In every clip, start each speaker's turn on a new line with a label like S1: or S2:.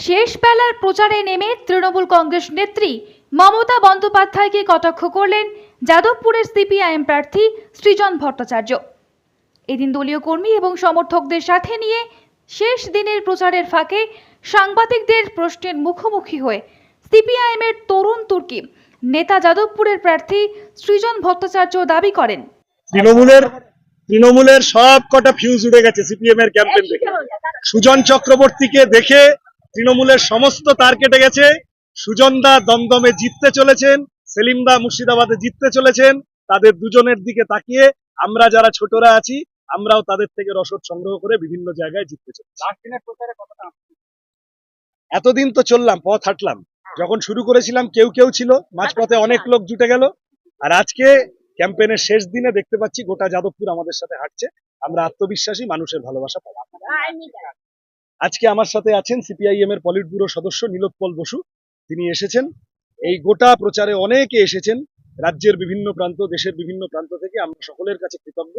S1: শেষ বেলার প্রচারে নেমে তৃণমূল কংগ্রেস নেত্রী মমতা বন্দ্যোপাধ্যায়কে কটাক্ষ করলেন যাদবপুরের সিপিআইএম প্রার্থী সৃজন ভট্টাচার্য। এদিন দলীয় কর্মী এবং সমর্থকদের সাথে নিয়ে শেষ দিনের প্রচারের ফাঁকে সাংবাদিকদের প্রশ্নের মুখোমুখি হয়ে সিপিআইএমের তরুণ তুর্কি নেতা যাদবপুরের প্রার্থী সৃজন ভট্টাচার্য দাবি করেন।
S2: তৃণমূলের তৃণমূলের সব কটা ফিউজ উড়ে গেছে সিপিএম এর ক্যাম্পেন দেখে সুজন চক্রবর্তীকে দেখে তৃণমূলের সমস্ত তার কেটে গেছে। সুজন দা দমদমে জিততে চলেছেন সেলিম দা মুর্শিদাবাদে জিততে চলেছেন। তাদের দুজনের দিকে তাকিয়ে আমরা যারা ছোটরা আছি আমরাও তাদের থেকে রসদ সংগ্রহ করে বিভিন্ন জায়গায় জিততে চলেছি। এতদিন তো চললাম পথ হাঁটলাম। যখন শুরু করেছিলাম কেউ কেউ ছিল মাঝপথে অনেক লোক জুটে গেল। আর আজকে ক্যাম্পেনের শেষ দিনে দেখতে পাচ্ছি গোটা যাদবপুর আমাদের সাথে হাঁটছে। আমরা আত্মবিশ্বাসী মানুষের ভালোবাসা পাবো। আজকে আমার সাথে আছেন সিপিআইএম এর পলিট ব্যুরো সদস্য নীলোৎপল বসু। তিনি এসেছেন। এই গোটা প্রচারে অনেকে এসেছেন। রাজ্যের বিভিন্ন প্রান্ত দেশের বিভিন্ন প্রান্ত থেকে আমরা সকলের কাছে কৃতজ্ঞ।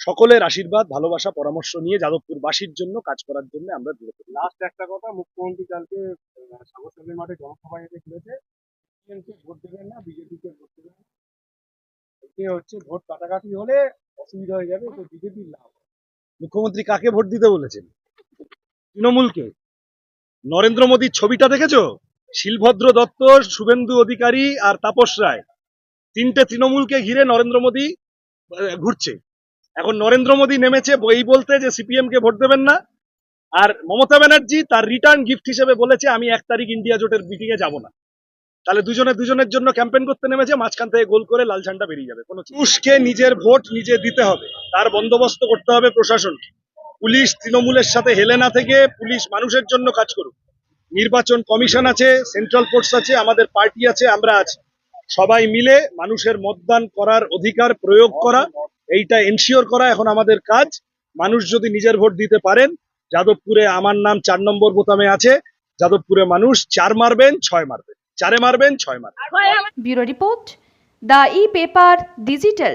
S2: সকলের আশীর্বাদ ভালোবাসা পরামর্শ নিয়ে যাদবপুর বাসীর জন্য কাজ করার জন্য আমরা দূরে
S3: লাস্ট একটা কথা মুখ্যমন্ত্রী কালকে সাগরসাগরের মাঠে জনসভায় এসে বলেছে কে ভোট দেবেন না বিজেপিকে ভোট দেবেন না। হচ্ছে ভোট কাটাকাটি হলে অসুবিধা হয়ে যাবে তো বিজেপির লাভ।
S2: মুখ্যমন্ত্রী কাকে ভোট দিতে বলেছেন? তৃণমূলকে। নরেন্দ্র মোদীর ছবিটা দেখেছ? শিলভদ্র দত্ত, শুভেন্দু অধিকারী আর তাপস রায়। তিনটে তৃণমূলকে ঘিরে নরেন্দ্র মোদী ঘুরছে। এখন নরেন্দ্র মোদী নেমেছে এই বলতে যে সিপিএম কে ভোট দেবেন না। আর মমতা ব্যানার্জি তার রিটার্ন গিফট হিসেবে বলেছে, আমি এক তারিখ ইন্ডিয়া জোটের মিটিং এ যাব না। তাহলে দুজনে দুজনের জন্য ক্যাম্পেইন করতে নেমেছে, মাঝখান থেকে গোল করে লাল ঝান্ডা বেরিয়ে যাবে। কোনো পুরুষকে নিজের ভোট নিজে দিতে হবে। তার বন্দোবস্ত করতে হবে প্রশাসনকে। পুলিশ তৃণমূলের সাথে হেলে না থেকে পুলিশ মানুষের জন্য কাজ করুক। নির্বাচন কমিশন আছে, সেন্ট্রাল ফোর্স আছে, আমাদের পার্টি আছে, আমরা আছি। সবাই মিলে মানুষের মতদান করার অধিকার প্রয়োগ করা, এইটা এনশিওর করা এখন আমাদের কাজ। মানুষ যদি নিজের ভোট দিতে পারেন, যাদবপুরে আমার নাম চার নম্বর বোতামে আছে, যাদবপুরে মানুষ চার মারবেন, ছয় মারবেন। চারে মারবেন, ছয় মারবেন।
S1: Bureau report, the E paper digital.